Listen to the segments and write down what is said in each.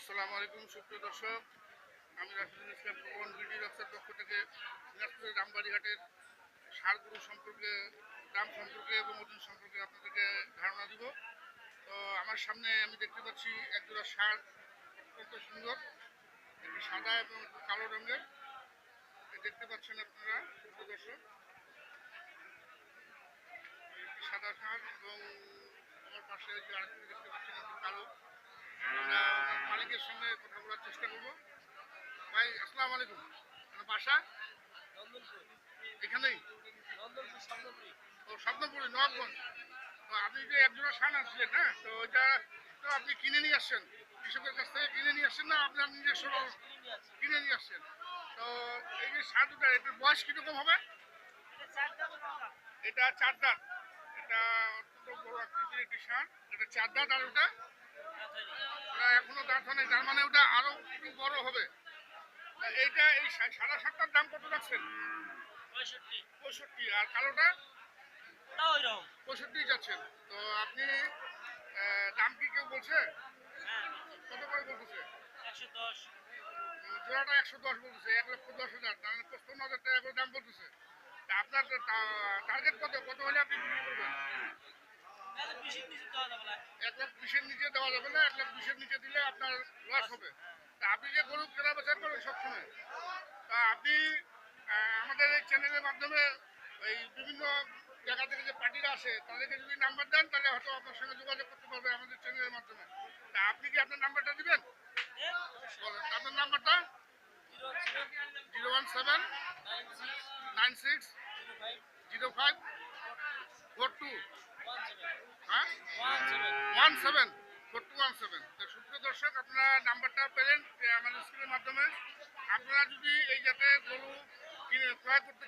আসসালামু আলাইকুম, সুপ্রিয় দর্শক। আমি রাশিদুল ইসলাম ভগবান বিডি রক্সের পক্ষ থেকে দিনাজপুরের রামবাড়িঘাটের সারগুরু সম্পর্কে দাম সম্পর্কে এবং ওজন সম্পর্কে আপনাদেরকে ধারণা দিব। তো আমার সামনে আমি দেখতে পাচ্ছি একজোড়া সার, অত্যন্ত সুন্দর, একটি সাদা এবং কালো রঙের। দেখতে পাচ্ছেন আপনারা, সুপ্রিয় দর্শক। সাদা সার এবং আমার পাশে যে আরেকটি দেখতে পাচ্ছেন কালো। আমরা মালিকের সঙ্গে কথা বলার চেষ্টা করব। ভাই, আসসালামু আলাইকুম। বাসা? এখানেই? ও, স্বপ্নপুরি, নবাবগঞ্জ। আপনি যে একজোড়া সান আসছিলেন হ্যাঁ? তো ওইটা তো আপনি কিনে নিয়ে আসছেন? কৃষকের কাছ থেকে কিনে নিয়ে আসছেন না আপনার নিজস্ব কিনে নিয়ে আসছেন? তো এই যে সার দুটা, এটার বয়স কীরকম হবে? এটা চার এটা অত্যন্ত বড় আকৃতির একটি সার এটা চার দাঁত আর ওটা এখনও দাঁত হয় তার মানে ওটা আরও একটু বড় হবে। এইটা এই সা- সাদা শাকটার দাম কত রাখছেন? পঁয়ষট্টি। আর কালোটা? পঁয়ষট্টি যাচ্ছেন। তো আপনি দাম কি কেউ বলছে? কত করে বলতেছে? জোড়াটা একশো দশ বলতেছে এক লক্ষ দশ হাজার। তার মানে পঁচপন্ন হাজার টাকা করে দাম বলতেছে। আপনার টার্গেট কত? কত হলে আপনি বিক্রি করবেন? এক লাখ বিশের নিচে দেওয়া যাবে না এক লাখ বিশের নিচে দিলে আপনার লস হবে। তা আপনি যে গরু কেনা বেচা করেন সবসময় তা আপনি আমাদের এই চ্যানেলের মাধ্যমে এই বিভিন্ন জায়গা থেকে যে পার্টিরা আসে তাদেরকে যদি নাম্বার দেন তাহলে হয়তো আপনার সঙ্গে যোগাযোগ করতে পারবে আমাদের চ্যানেলের মাধ্যমে। তা আপনি কি আপনার নাম্বারটা দিবেন? বলেন আপনার নাম্বারটা zero one seven nine six zero five four two হ্যাঁ one seven four two one seven. তো দর্শক, আপনারা নাম্বারটা পেলেন আমাদের মাধ্যমে। আপনারা যদি এই যাতে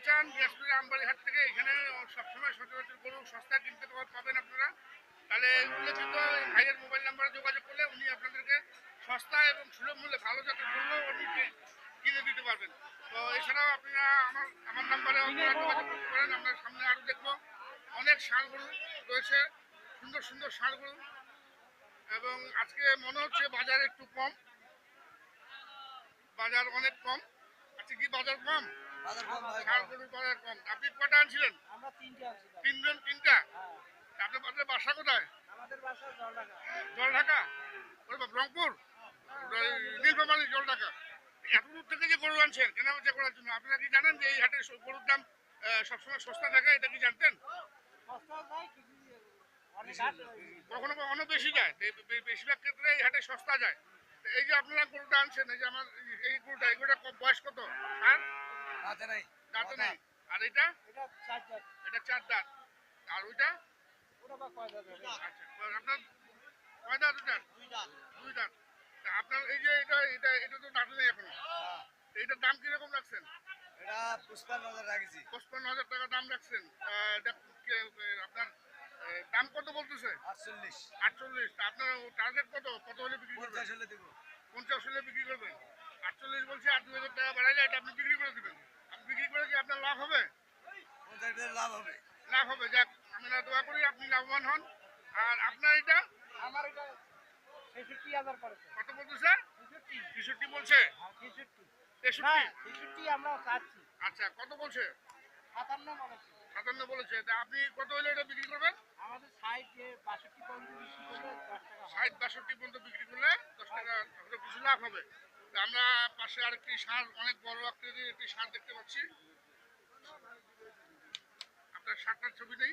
চান দিনাজপুরের আমবাড়ি হাট থেকে এখানে সবসময় সচরাচর গরু সস্তায় মোবাইল নাম্বারে যোগাযোগ করলে উনি আপনাদেরকে সস্তা এবং সুলভ মূল্যে ভালো জাতের গরু উনি কিনে দিতে পারবেন। তো এছাড়াও আপনারা আমার আমার নাম্বারে আপনারা যোগাযোগ করতে পারেন আমরা সামনে আরও দেখব। অনেক ষাঁড় গরু রয়েছে। সুন্দর সুন্দর গরু এবং আজকে মনে হচ্ছে বাজার একটু কম। বাজার অনেক কম। আজকে কি বাজার কম? বাজার কম আপনি কটা আনছিলেন? তিনজন তিনটা? হ্যাঁ। আপনার বাসা কোথায়? জল ঢাকা রংপুর? নীলফামারী জল ঢাকা এত দূর থেকে যে গরু আনছেন কেনা বেচা করার জন্য? আপনারা কি জানেন যে এই হাটে গরুর দাম সবসময় সস্তা থাকে এটা কি জানতেন? সস্তা যায় কিছু অনেক হাট কখনো কখনো বেশি যায়। এই বেশিরভাগ ক্ষেত্রে এই হাটে সস্তা যায়। এই যে আপনারা গরুটা আনছেন এই যে আমার এই- গরুটা এই গরুটা ক- বয়স কত? আর? হাতে নাই। দাঁতে নেই। আর এটা এটা চার জাত এটা চার দাঁত। আর ওইটা? ওটা বা কয় জাত আচ্ছা আপনার কয় দাঁত ওটা দুই জাত দুই দাঁত। আপনার এই যে এটা এটা এটা তো দাঁতে নেই এখনও। তো এটার দাম কীরকম রাখছেন? এটা পুষ্পান্ন হাজার রাখেছি। পঁচপান্ন হাজার টাকা দাম রাখছেন। আহ, এটা আপনার দাম কত বলতেছে? আটচল্লিশ। আটচল্লিশ। আপনার টার্গেট কত? কত হলে বিক্রি করবেন? পঞ্চাশ হলে দেবো। পঞ্চাশ হলে বিক্রি করবেন। আটচল্লিশ বলছে আর দুই হাজার টাকা বাড়াইলে এটা আপনি বিক্রি করে দেবেন। আপনি বিক্রি করে কি আপনার লাভ হবে? লাভ হবে। লাভ হবে। যাক আমরা দোয়া করি আপনি লাভবান হন। আর আপনার এটা? আমার এটা ছেষট্টি হাজার কত বলতেছে? ছেষট্টি বলছে? ছেষট্টি তেষট্টি। ছেষট্টি আমরা চাচ্ছি। আচ্ছা কত বলছে? সাতান্ন বলেছি। সাতান্ন বলেছে আপনি কত হলে এটা বিক্রি করবেন? আমাদের সাইড বাষট্টি পর্যন্ত বিক্রি করলে ষাট বাষট্টি পর্যন্ত বিক্রি করলে দশ টাকা কিছু লাভ হবে। আমরা পাশে আরেকটি সার অনেক বড় আকৃতির একটি সার দেখতে পাচ্ছি। আপনার সারটার ছবি নেই?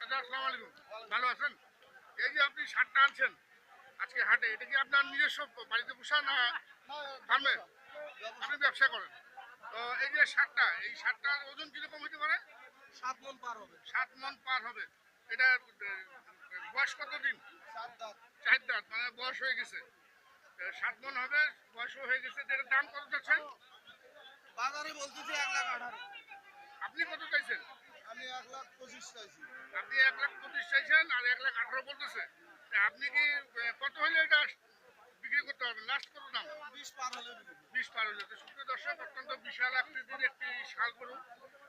দাদা আসসালামু আলাইকুম। ভালো আছেন? এই যে আপনি সারটা আনছেন আজকে হাটে এটা কি আপনার নিজস্ব বাড়িতে পোষা না ফার্মে? আপনি ব্যবসা করেন। তো এই যে সারটা এই সারটার ওজন কীরকম হতে পারে? সাত মন পার হবে। সাত মন পার হবে। এটা বয়স কত দিন সাত দাঁত। চার দাঁত মানে বয়স হয়ে গেছে। সাত মন হবে বয়স হয়ে গেছে তো দাম কত যাচ্ছেন বাজারে বলতেছি এক লাখ আঠারো। আপনি কত চাইছেন? আমি এক লাখ পঁচিশ চাইছি। আপনি এক লাখ পঁচিশ চাইছেন আর এক লাখ আঠারো বলতেছে। আপনি কি কত হলে এটা বিক্রি করতে পারবেন? লাস্ট কত দাম? বিশ পার হলে বিশ পার হলে। তো সুপ্রিয় দর্শক অত্যন্ত বিশাল আকৃতির একটি শাল গরু।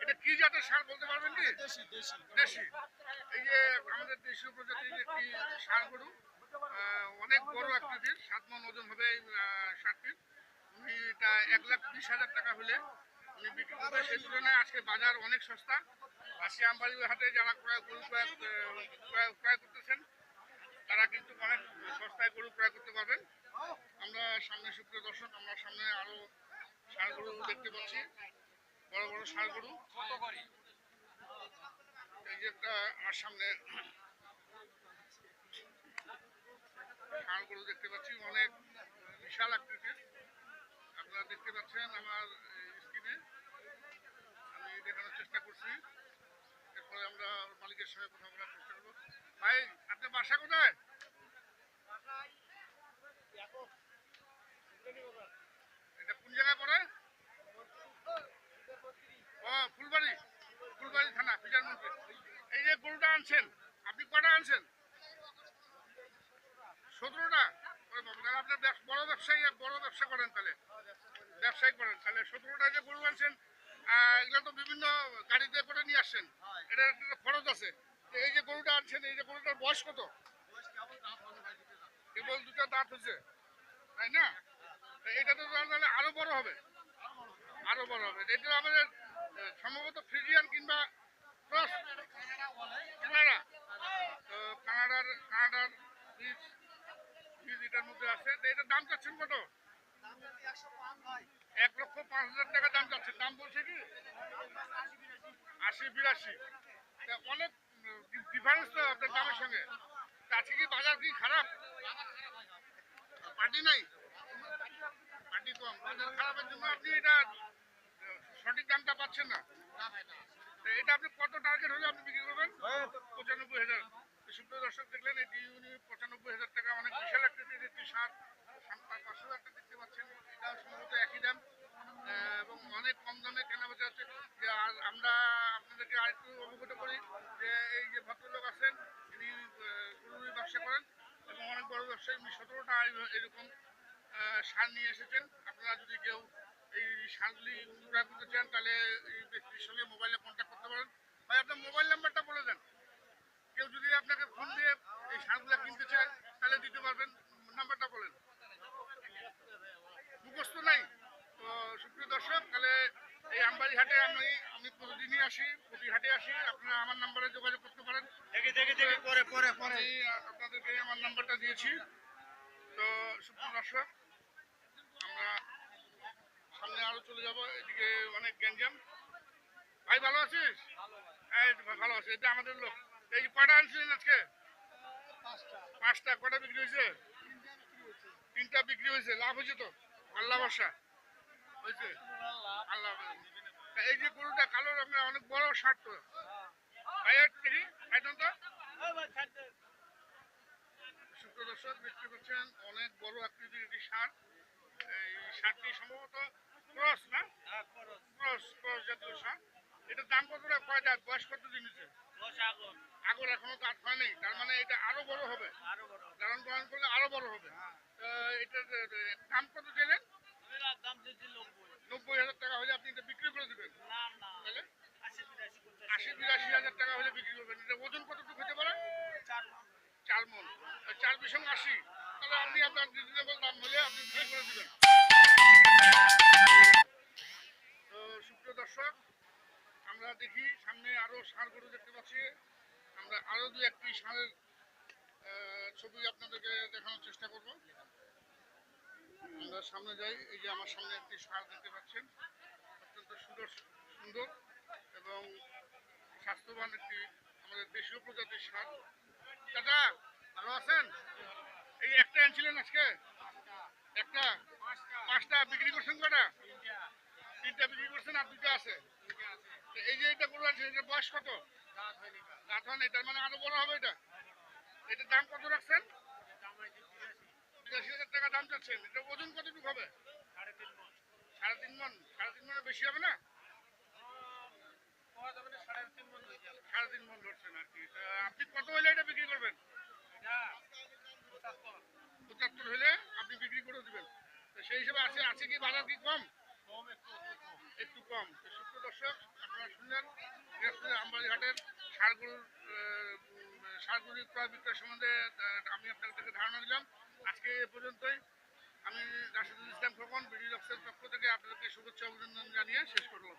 এটা কি জাতের শাল বলতে পারবেন কি? দেশি দেশি। এই যে আমাদের দেশীয় প্রজাতির একটি ষাঁড় গরু অনেক বড় আকৃতির সাত মন ওজন হবে এই উনি এটা এক লাখ বিশ হাজার টাকা হলে উনি বিক্রি করবে। সেই তুলনায় আজকে বাজার অনেক সস্তা। আজকে আমবাড়ি হাটে যারা ক্রয় গরু ক্রয় ক্রয় করতেছেন তারা কিন্তু অনেক সস্তায় গরু ক্রয় করতে পারবেন। আমরা সামনে সুপ্রিয় দর্শক আমরা সামনে আরও ষাঁড় গরু দেখতে পাচ্ছি। বড় বড় ষাঁড় গরু। এই যে একটা আমার সামনে ষাঁড় গরু দেখতে পাচ্ছি, অনেক বিশাল আকৃতির। আপনারা দেখতে পাচ্ছেন আমার স্ক্রিনে। আমি দেখানোর চেষ্টা করছি। এরপরে আমরা মালিকের সঙ্গে কথা বলার চেষ্টা করব। ভাই আপনার বাসা কোথায় এটা কোন জায়গায় পড়ে ও ফুলবাড়ি ফুলবাড়ি থানা ফিজার মন্দির এই যে গরুটা আনছেন? আপনি কটা আনছেন? সতেরোটা? আপনার বড় ব্যবসায়ী, বড় ব্যবসা করেন তাহলে। ব্যবসায়ী করেন। তাহলে সতেরোটা যে গরু আনছেন এগুলো তো বিভিন্ন গাড়িতে করে নিয়ে আসছেন। এটা একটা খরচ আছে। এই যে গরুটা আনছেন, এই যে গরুটার বয়স কত? কেবল দুটো দাঁত হচ্ছে তাই না? এটা তো তাহলে আরও বড় হবে। আরও বড় হবে। এটা আমাদের সম্ভবত ফ্রিজিয়ান কিংবা ক্রস। কানাডার কানাডার বীজ বীজ এটার মধ্যে আছে। এটার দাম চাচ্ছেন কত? এক লক্ষ পাঁচ হাজার টাকা দাম চাচ্ছেন। দাম বলছে কি? আশি বিরাশি। অনেক ডিফারেন্স তো দামের সঙ্গে। তা কি বাজার কি খারাপ? পার্টি নাই? পার্টি কম। বাজার খারাপের জন্য এটা সঠিক দামটা পাচ্ছেন না। এটা আপনি কত টার্গেট হলে আপনি বিক্রি করবেন? পঁচানব্বই হাজার। সুপ্রিয় দর্শক দেখলেন এটি উনি পঁচানব্বই হাজার টাকা অনেক বিশাল একটি সার। সাত পাঁচশো একটা দেখতে পাচ্ছেন। এটাও সম্ভবত একই দাম। এবং অনেক কম দামে কেনা বেচা হচ্ছে। যে আমরা আপনাদেরকে আরেকটু অবগত করি যে এই যে ভদ্রলোক আছেন আহ, গরুর ব্যবসা করেন এবং অনেক বড় ব্যবসায়ী। উনি সতেরোটা এরকম সার নিয়ে এসেছেন। আপনারা যদি কেউ এই সারগুলি ক্রয় করতে চান তাহলে এই ব্যক্তির সঙ্গে মোবাইলে কন্ট্যাক্ট ভাই আপনার মোবাইল নাম্বারটা বলে দেন। কেউ যদি আপনাকে ফোন দিয়ে এই সারগুলো কিনতে চায় তাহলে দিতে পারবেন। নাম্বারটা বলেন। মুখস্থ নাই। তো সুপ্রিয় দর্শক তাহলে এই আমবাড়ি হাটে আমি আমি প্রতিদিনই আসি প্রতি হাটে আসি। আপনারা আমার নাম্বারে যোগাযোগ করতে পারেন। পরে পরে আপনাদেরকে আমার নাম্বারটা দিয়েছি। তো সুপ্রিয় দর্শক আমরা সামনে আরও চলে যাব। এদিকে অনেক গ্যাঞ্জাম। ভাই ভালো আছিস? এই ভালো আছে। এটা আমাদের লোক। এই যে কটা আনছিলেন আজকে? পাঁচটা। কটা বিক্রি হয়েছে? তিনটা বিক্রি হয়েছে। লাভ হয়েছে তো? আল্লাহ বর্ষা হয়েছে? আল্লাহ এই যে গরুটা কালো রঙের অনেক বড় শার্ট তো। ভাই দেখি একদম তো সুপ্রিয় দর্শক দেখতে পাচ্ছেন অনেক বড় আকৃতির একটি সার। এই সারটি সম্ভবত ক্রস না? ক্রস ক্রস জাতীয় সার। এটার দাম কত কয় দাঁত? বয়স কত দিন হচ্ছে আগর এখনও দাঁত হয় নাই তার মানে এটা আরও বড় হবে। লালন পালন করলে আরও বড় হবে। তো এটার দাম কত চাইলেন নব্বই। হাজার টাকা হলে আপনি এটা বিক্রি করে দেবেন? তাহলে? আশি বিরাশি হাজার টাকা হলে বিক্রি করবেন। এটা ওজন কতটুকু হতে পারে? চার মন। চার বিষম আশি। তাহলে আপনি আপনার রিজনেবল দাম হলে আপনি বিক্রি করে দেবেন তো সুপ্রিয় দর্শক আমরা দেখি সামনে আরও ষাঁড় গরু দেখতে পাচ্ছি। আমরা আরও দু একটি আহ, ছবি আপনাদেরকে দেখানোর চেষ্টা করব। আমরা সামনে যাই এই যে আমার সামনে একটি ষাঁড় দেখতে পাচ্ছেন। অত্যন্ত সুন্দর সুন্দর এবং স্বাস্থ্যবান একটি আমাদের দেশীয় প্রজাতির ষাঁড়। দাদা ভালো আছেন? এই একটা আনছিলেন আজকে? একটা? পাঁচটা। বিক্রি করছেন কটা তিনটা বিক্রি করছেন আর দুটো আছে। এই যে এটা আনছেন এটার বয়স কত? দাঁত হয় না এটার মানে আরও বড় হবে এটা? এটার দাম কত রাখছেন? বিরাশি হাজার টাকা দাম চাচ্ছেন। এটা ওজন কতটুকু হবে? সাড়ে তিন মন। সাড়ে তিন মনে বেশি হবে না? ধরছেন আর কি। আপনি কত হলে এটা বিক্রি করবেন? হলে আপনি বিক্রি করে দিবেন। সেই হিসেবে আছে আছে কি বাজার কি কম? একটু কম। তো সুপ্র দর্শক আপনারা শুনলেন দিনাজপুরের আমবাড়ি হাটের ষাড় গরুর আহ, উম, সারগুলি ক্রয় বিক্রয় সম্বন্ধে আমি আপনাদের থেকে ধারণা দিলাম। আজকে এ পর্যন্তই। আমি রাশিদুল ইসলাম খোকন বিডি অফিসের পক্ষ থেকে আপনাদেরকে শুভেচ্ছা অভিনন্দন জানিয়ে শেষ করলাম।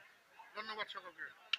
ধন্যবাদ সকলকে।